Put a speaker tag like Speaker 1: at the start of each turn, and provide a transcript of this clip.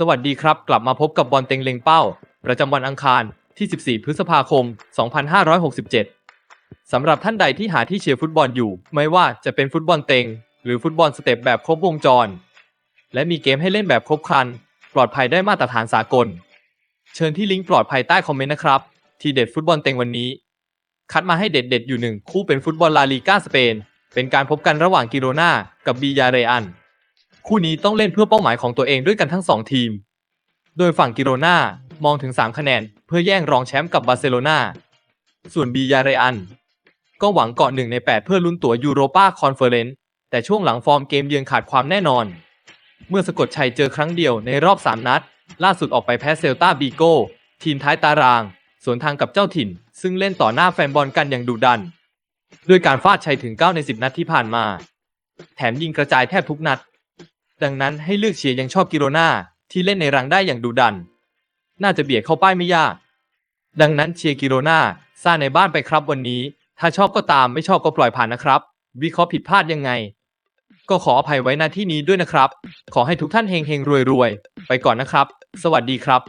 Speaker 1: สวัสดีครับ กลับมาพบกับบอลเต็งเล็งเป้า ประจำวันอังคารที่ 14 พฤษภาคม 2567 สำหรับท่านใดที่หาที่เชียร์ฟุตบอลอยู่ ไม่ว่าจะเป็นฟุตบอลเต็ง หรือฟุตบอลสเต็ปแบบครบวงจร และมีเกมให้เล่นแบบครบครัน ปลอดภัยได้มาตรฐานสากล เชิญที่ลิงก์ปลอดภัยใต้คอมเมนต์นะครับ ทีเด็ดฟุตบอลเต็งวันนี้ คัดมาให้เด็ดๆอยู่หนึ่งคู่เป็นฟุตบอลลาลีกาสเปนเป็นการพบกันระหว่างกิโรนากับบียาเรอัน คู่นี้ต้องเล่นเพื่อเป้าหมายของตัวเองด้วยกันทั้งสองทีม โดยฝั่งกิโรนามองถึง 3 คะแนน เพื่อแย่งรองแชมป์กับบาร์เซโลนาส่วนบียาเรอัน ก็หวังเกาะหนึ่งใน 8 เพื่อลุ้นตั๋วยูโรปาคอนเฟอเรนซ์แต่ช่วงหลังฟอร์มเกมเยือนขาดความแน่นอน เมื่อสะกดชัยเจอครั้งเดียวในรอบ 3 นัด ล่าสุดออกไปแพ้เซลตาบีโกทีมท้ายตาราง สวนทางกับเจ้าถิ่น ซึ่งเล่นต่อหน้าแฟนบอลกันอย่างดุดัน ด้วยการฟาดชัยถึง 9 ใน 10 นัดที่ผ่านมา แถมยิงกระจายแทบทุกนัด ดังนั้นให้เลือกเชียร์ยังชอบกิโรนาที่เล่นในรังได้อย่างดุดัน น่าจะเบียดเข้าป้ายไม่ยาก ดังนั้นเชียร์กิโรนาซ่าในบ้านไปครับวันนี้ ถ้าชอบก็ตามไม่ชอบก็ปล่อยผ่านนะครับ วิเคราะห์ผิดพลาดยังไง ก็ขออภัยไว้หน้าที่นี้ด้วยนะครับ ขอให้ทุกท่านเฮงเฮงรวยรวยไปก่อนนะครับ สวัสดีครับ